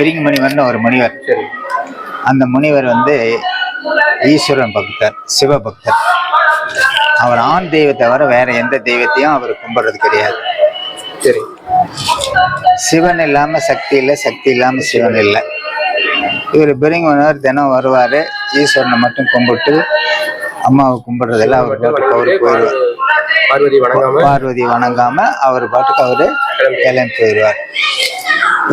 பிரிங்கி முனிவர்னு ஒரு முனிவர். அந்த முனிவர் வந்து ஈஸ்வரன் பக்தர் சிவபக்தர் அவர் ஆண் தெய்வத்தை தவிர வேற எந்த தெய்வத்தையும் அவர் கும்பிடுறது கிடையாது. சரி. சிவன் இல்லாம சக்தி இல்லை சக்தி இல்லாம சிவன் இல்லை. இவர் பிரிங்கி முனிவர் தினம் வருவாரு ஈஸ்வரனை மட்டும் கும்பிட்டு அம்மாவை கும்பிடுறதில்ல அவர் பாட்டுக்கு அவரு போயிடுவார். பார்வதி வணங்காம அவர் பாட்டுக்கு அவரு கிளம்பி போயிடுவார்.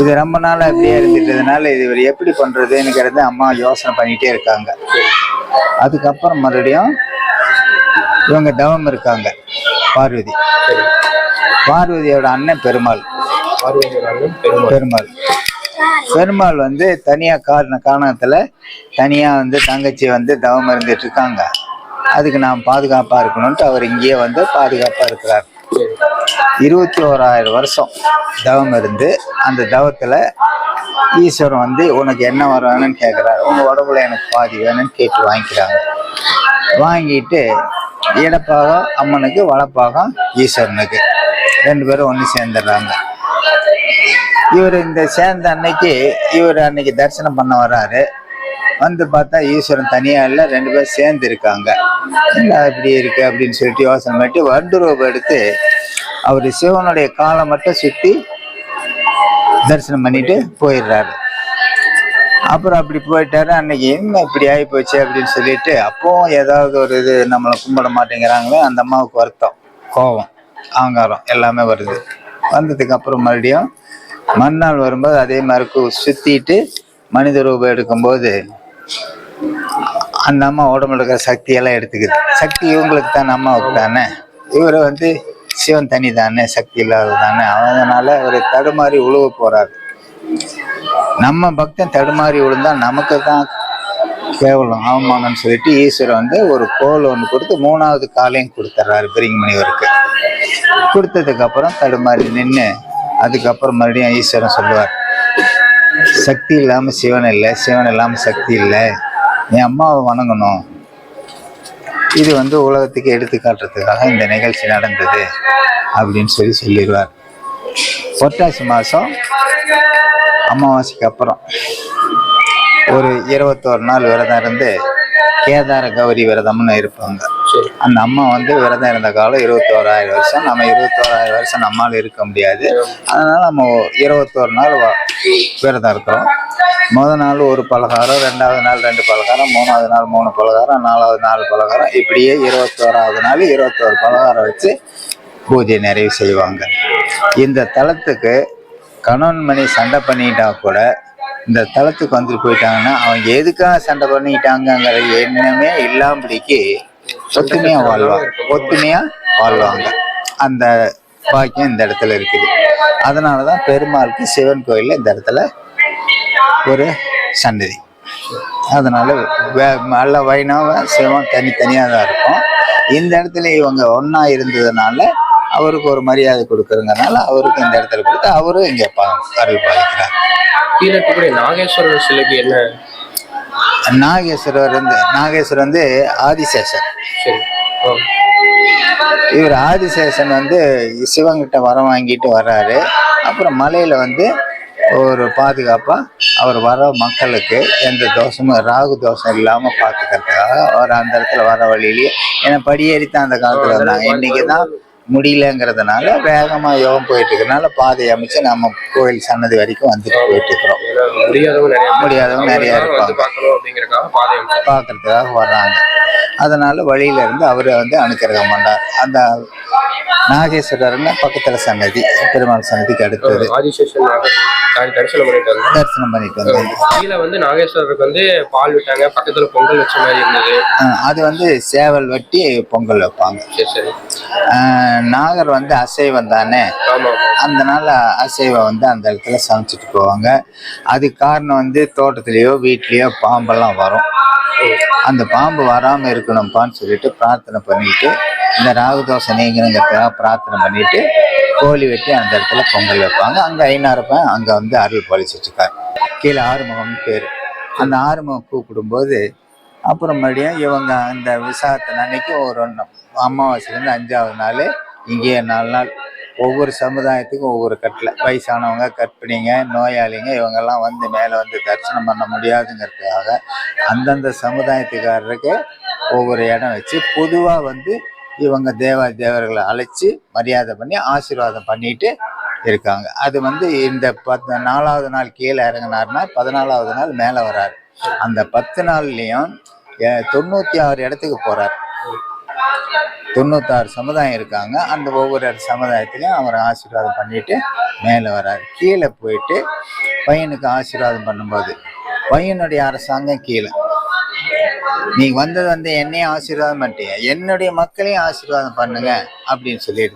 இது ரொம்ப நாள் அப்படியே இருந்துட்டதுனால இது இவர் எப்படி பண்றதுங்கிறத அம்மா யோசனை பண்ணிட்டே இருக்காங்க. அதுக்கப்புறம் மறுபடியும் இவங்க தவம் இருக்காங்க பார்வதி. பார்வதியோட அண்ணன் பெருமாள். பெருமாள். பெருமாள் வந்து தனியா காரண காரணத்துல தனியா வந்து தங்கச்சி வந்து தவம் இருந்துட்டு இருக்காங்க. அதுக்கு நாம் பாதுகாப்பா இருக்கணும்ட்டு அவர் இங்கேயே வந்து பாதுகாப்பா இருக்கிறார். இருபத்தி ஓராயிரம் வருஷம் தவம் இருந்து அந்த தவத்தில் ஈஸ்வரன் வந்து உனக்கு என்ன வர வேணும்னு கேட்குறாரு உங்கள் உடம்புல எனக்கு பாதி வேணும்னு கேட்டு வாங்கிக்கிறாங்க. வாங்கிட்டு இடப்பாகம் அம்மனுக்கு வளப்பாகம் ஈஸ்வரனுக்கு ரெண்டு பேரும் ஒன்று சேர்ந்துடுறாங்க. இவர் இந்த சேர்ந்த அன்னைக்கு இவர் அன்னைக்கு தரிசனம் பண்ண வர்றாரு வந்து பார்த்தா ஈஸ்வரன் தனியா இல்லை ரெண்டு பேரும் சேர்ந்து இருக்காங்க. என்ன இப்படி இருக்கு அப்படின்னு சொல்லிட்டு யோசனை பண்ணிட்டு வண்டு ரூபம் எடுத்து அவர் சிவனுடைய காலை மட்டும் சுத்தி தரிசனம் பண்ணிட்டு போயிடுறாரு. அப்புறம் அப்படி போயிட்டாரு அன்னைக்கு என்ன இப்படி ஆகி போச்சு அப்படின்னு சொல்லிட்டு அப்பவும் ஏதாவது ஒரு இது நம்மளை கும்பிட மாட்டேங்கிறாங்களே அந்த அம்மாவுக்கு வருத்தம் கோபம் ஆங்காரம் எல்லாமே வருது. வந்ததுக்கு அப்புறம் மறுபடியும் மறுநாள் வரும்போது அதே மாதிரி சுத்திட்டு மனித ரூபம் எடுக்கும்போது அந்த அம்மா உடம்புல இருக்கிற சக்தியெல்லாம் எடுத்துக்குது. சக்தி இவங்களுக்கு தானே அம்மாவுக்கு தானே? இவரை வந்து சிவன் தனி தானே சக்தி இல்லாத தானே? அதனால அவர் தடுமாறி உழுவ போறாரு. நம்ம பக்தன் தடுமாறி விழுந்தா நமக்கு தான் கேவலம் அவமானம்னு சொல்லிட்டு ஈஸ்வரன் வந்து ஒரு கோல் ஒன்று கொடுத்து மூணாவது காலையும் கொடுத்துட்றாரு பெரியங்க கொடுத்ததுக்கு அப்புறம் தடுமாறி நின்று அதுக்கப்புறம் மறுபடியும் ஈஸ்வரன் சொல்லுவார் சக்தி இல்லாமல் சிவன் இல்லை சிவன் இல்லாமல் சக்தி இல்லை. என் அம்மாவை வணங்கணும். இது வந்து உலகத்துக்கு எடுத்து காட்டுறதுக்காக இந்த நிகழ்ச்சி நடந்தது அப்படின்னு சொல்லி சொல்லிடுவார். புரட்டாசி மாதம் அமாவாசைக்கு அப்புறம். ஒரு இருபத்தோரு நாள் விரதம் இருந்து கேதார கௌரி விரதம்னு இருப்பாங்க. அந்த அம்மா வந்து விரதம் இருந்த காலம் இருபத்தோராயிரம் வருஷம். நம்ம இருபத்தோராயிரம் வருஷம் நம்மால இருக்க முடியாது. அதனால நம்ம இருபத்தோரு நாள் விரதம் இருக்கிறோம். முதல் நாள் ஒரு பலகாரம் ரெண்டாவது நாள் ரெண்டு பலகாரம் மூணாவது நாள் மூணு பலகாரம் நாலாவது நாலு பலகாரம். இப்படியே இருபத்தோராவது நாள் இருபத்தோரு பலகாரம் வச்சு பூஜை நிறைவு செய்வாங்க. இந்த தலத்துக்கு கணவன் மணி சண்டை பண்ணிட்டா கூட இந்த தளத்துக்கு வந்துட்டு போயிட்டாங்கன்னா அவங்க எதுக்காக சண்டை பண்ணிட்டாங்கங்கிற எண்ணமே இல்லாமடிக்கு ஒத்துமையா வாழ்வாங்க ஒத்துமையா வாழ்வாங்க. அந்த பாக்கியம் இந்த இடத்துல இருக்குது. அதனாலதான் பெருமாளுக்கு சிவன் கோயில்ல இந்த இடத்துல ஒரு சன்னதி. அதனால வே- நல்ல வைணவ சிவம் தனித்தனியாக தான் இருக்கும். இந்த இடத்துல இவங்க ஒன்றா இருந்ததுனால அவருக்கு ஒரு மரியாதை கொடுக்குறதுனால அவருக்கு இந்த இடத்துல கொடுத்து அவரும் இங்க பா அருள் பாதிக்கிறார் நாகேஸ்வரர் சிலைக்கு என்ன நாகேஸ்வரர் வந்து நாகேஸ்வரர் வந்து ஆதிசேஷன். இவர் ஆதிசேஷன் வந்து சிவங்கிட்ட வரம் வாங்கிட்டு வர்றாரு. அப்புறம் மலையில வந்து ஒரு பாதுகாப்பா அவர் வர மக்களுக்கு எந்த தோஷமும் ராகு தோஷம் இல்லாம பாத்துக்கிறதுக்காக அவர் அந்த இடத்துல வர வழியிலேயே ஏன்னா படியேறித்தான் அந்த காலத்துல வந்தாங்க இன்னைக்கு தான் முடியலங்கிறதுனால வேகமா யோகம் போயிட்டு இருக்கறனால பாதை அமைச்சு நம்ம கோயில் சன்னதி வரைக்கும் வந்துட்டு போயிட்டு இருக்கிறோம். முடியாதவங்க நிறைய இருப்பாங்க. பார்க்கறதுக்காக வர்றாங்க. அதனால வழியில இருந்து அவரை வந்து அனுக்கிரகம் பண்ணார். அந்த நாகேஸ்வரர்னு பக்கத்துல சன்னதி பெருமாள் சன்னதிக்கு அடுத்தது. தரிசனம் பண்ணிட்டு வந்தோம் கீழே வந்து நாகேஸ்வரருக்கு வந்து பால் விட்டாங்க. பக்கத்துல பொங்கல் வச்ச மாதிரி இருந்தது. அது வந்து சேவல் வெட்டி பொங்கல் வைப்பாங்க. நாகர் வந்து அசைவம் தானே? ஆமா. அதனால அசைவம் வந்து அந்த இடத்துல சமைச்சிட்டு போவாங்க. அதுக்கு காரணம் வந்து தோட்டத்திலேயோ வீட்லேயோ பாம்பெல்லாம் வரும். அந்த பாம்பு வராம இருக்கணும்ப்பான்னு சொல்லிட்டு பிரார்த்தனை பண்ணிட்டு இந்த ராகுதோஷை நீங்கணுங்கிறதுக்காக பிரார்த்தனை பண்ணிட்டு கோழி வெட்டி அந்த இடத்துல பொங்கல் வைப்பாங்க. அங்க ஐநாறுப்பேன் அங்க வந்து அருள் பாலிச்சிட்டு இருக்காரு கீழே ஆறுமுகம் பேர். அந்த ஆறுமுகம் கூப்பிடும்போது அப்புறம் மறுபடியும் இவங்க அந்த விசாகத்தின் அன்னைக்கு ஒரு ஒன்று அமாவாசையிலேருந்து அஞ்சாவது நாள் இங்கேயே நாலு நாள் ஒவ்வொரு சமுதாயத்துக்கும் ஒவ்வொரு கட்டில் வயசானவங்க கற்பிணிங்க நோயாளிங்க இவங்கெல்லாம் வந்து மேலே வந்து தரிசனம் பண்ண முடியாதுங்கிறதுக்காக அந்தந்த சமுதாயத்துக்காரருக்கு ஒவ்வொரு இடம் வச்சு பொதுவாக வந்து இவங்க தேவா தேவர்களை அழைச்சி மரியாதை பண்ணி ஆசீர்வாதம் பண்ணிட்டு இருக்காங்க. அது வந்து இந்த பத் நாலாவது நாள் கீழே இறங்குனாருன்னா பதினாலாவது நாள் மேலே வராரு. அந்த பத்து நாள்லேயும் தொண்ணூற்றி ஆறு இடத்துக்கு போகிறார் தொண்ணூத்தாறு சமுதாயம் இருக்காங்க. அந்த ஒவ்வொரு சமுதாயத்திலையும் அவர் ஆசீர்வாதம் பண்ணிட்டு மேலே வராரு. கீழே போயிட்டு பையனுக்கு ஆசீர்வாதம் பண்ணும்போது பையனுடைய அரசாங்கம் கீழே. நீ வந்தது வந்து என்னையும் ஆசீர்வாதம் பண்ணிட்டீங்க என்னுடைய மக்களையும் ஆசீர்வாதம் பண்ணுங்க அப்படின்னு சொல்லிட்டு